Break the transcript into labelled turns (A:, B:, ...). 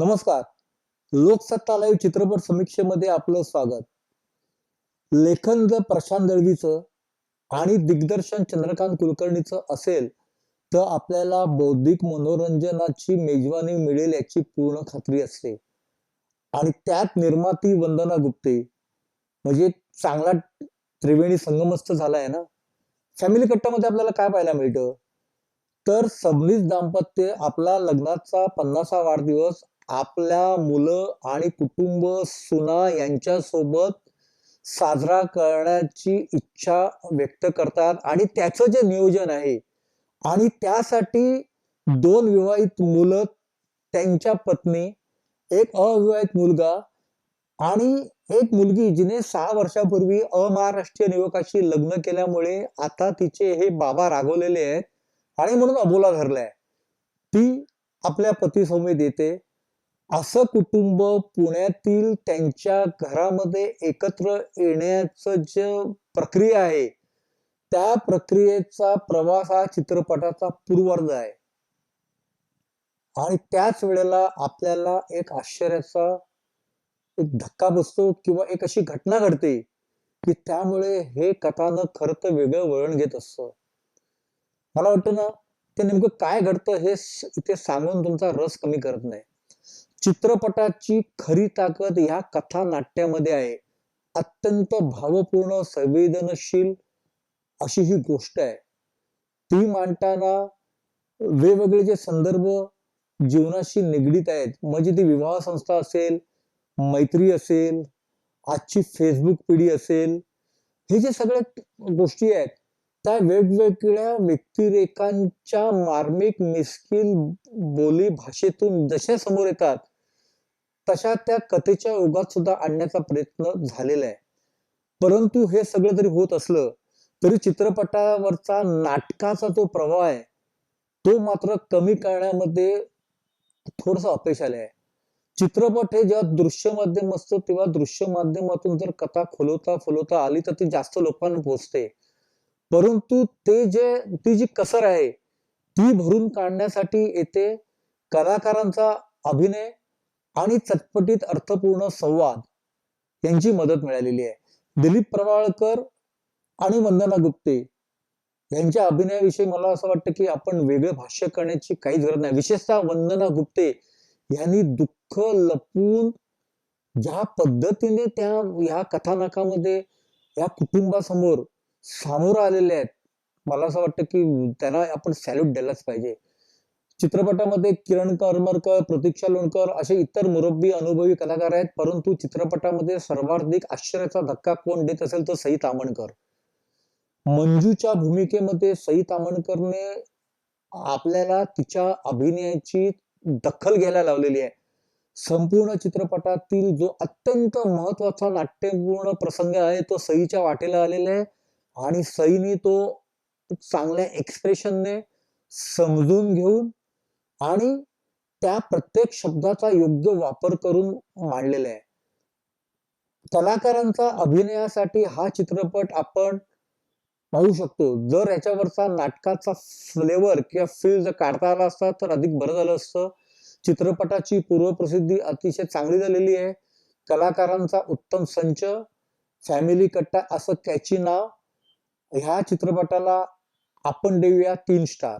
A: नमस्कार. लोकसत्ता लाईव्ह चित्रपट समीक्षेमध्ये आपलं स्वागत. लेखन जर प्रशांत दळवीचं आणि दिग्दर्शन चंद्रकांत कुलकर्णीचं असेल तर आपल्याला बौद्धिक मनोरंजनाची मेजवानी मिळेल याची पूर्ण खात्री असते. आणि त्यात निर्माती वंदना गुप्ते म्हणजे चांगला त्रिवेणी संगमस्त झालाय ना? फॅमिली कट्टामध्ये आपल्याला काय पाहायला मिळतं? तर सबनीस दाम्पत्य आपला लग्नाचा पन्नासा वाढदिवस आपल्या मुलं आणि कुटुंब सुना यांच्या सोबत साजरा करण्याची इच्छा व्यक्त करतात. आणि त्याचं जे नियोजन आहे आणि त्यासाठी दोन विवाहित मुलं त्यांच्या पत्नी एक अविवाहित मुलगा आणि एक मुलगी जिने सहा वर्षापूर्वी अमहाराष्ट्रीयन युवकाशी लग्न केल्यामुळे आता तिचे हे बाबा रागवलेले आहेत आणि म्हणून अबोला धरलाय. ती आपल्या पतीसमोर येते. असं कुटुंब पुण्यातील त्यांच्या घरामध्ये एकत्र येण्याचं जे प्रक्रिया आहे त्या प्रक्रियेचा प्रवास हा चित्रपटाचा पूर्वार्ध आहे. आणि त्याच वेळेला आपल्याला एक आश्चर्याचा एक धक्का बसतो किंवा एक अशी घटना घडते की त्यामुळे हे कथानं खरं तर वेगळं वळण घेत असतं. मला वाटतं ना ते नेमकं काय घडतं हे ते इथे सांगून तुमचा रस कमी करत नाही. चित्रपटाची खरी ताकद ह्या कथा नाट्यामध्ये आहे. अत्यंत भावपूर्ण संवेदनशील अशी ही गोष्ट आहे. ती मांडताना वेगवेगळे जे संदर्भ जीवनाशी निगडीत आहेत म्हणजे ती विवाह संस्था असेल मैत्री असेल आजची फेसबुक पिढी असेल हे जे सगळे गोष्टी आहेत त्या वेगवेगळ्या व्यक्तिरेखांच्या मार्मिक मिस्किल बोली भाषेतून जशा समोर येतात तशा त्या कथेच्या युगात सुद्धा आणण्याचा प्रयत्न झालेला आहे. परंतु हे सगळं जरी होत असलं तरी चित्रपटावरचा नाटकाचा जो प्रभाव आहे तो मात्र कमी करण्यामध्ये थोडस अपयश आले आहे चित्रपट हे जेव्हा दृश्य माध्यम असतं तेव्हा दृश्य माध्यमातून जर कथा खोलवता फुलवता आली तर ती जास्त लोकांना पोहोचते परंतु ते जे ती जी कसर आहे ती भरून काढण्यासाठी येथे कलाकारांचा अभिनय आणि चटपटीत अर्थपूर्ण संवाद यांची मदत मिळालेली आहे. दिलीप प्रवाळकर आणि वंदना गुप्ते यांच्या अभिनयाविषयी मला असं वाटतं की आपण वेगळं भाष्य करण्याची काहीच गरज नाही. विशेषतः वंदना गुप्ते यांनी दुःख लपून ज्या पद्धतीने त्या ह्या कथानकामध्ये या कुटुंबासमोर सामोरं आलेले आहेत मला असं वाटतं की त्यांना आपण सॅल्यूट द्यायलाच पाहिजे. चित्रपटामध्ये किरण करमरकर प्रतीक्षा लोणकर असे इतर मुरब्बी अनुभवी कलाकार आहेत. परंतु चित्रपटामध्ये सर्वाधिक आश्चर्याचा धक्का कोण देत असेल तर सई तामणकर. मंजूच्या भूमिकेमध्ये सई तामणकरने आपल्याला तिच्या अभिनयाची दखल घ्यायला लावलेली आहे. संपूर्ण चित्रपटातील जो अत्यंत महत्त्वाचा नाट्यपूर्ण प्रसंग आहे तो सईच्या वाटेला आलेला आहे. आणि सईने तो चांगल्या एक्सप्रेशनने समजून घेऊन आणि त्या प्रत्येक शब्दाचा योग्य वापर करून मांडलेला आहे. कलाकारांचा अभिनयासाठी हा चित्रपट आपण पाहू शकतो. जर याच्यावरचा नाटकाचा फ्लेवर किंवा फील जर काढता आला असता तर अधिक बरं झालं असतं. चित्रपटाची पूर्वप्रसिद्धी अतिशय चांगली झालेली आहे. कलाकारांचा उत्तम संच फॅमिली कट्टा असं त्याची नाव ह्या चित्रपटाला आपण देऊया तीन स्टार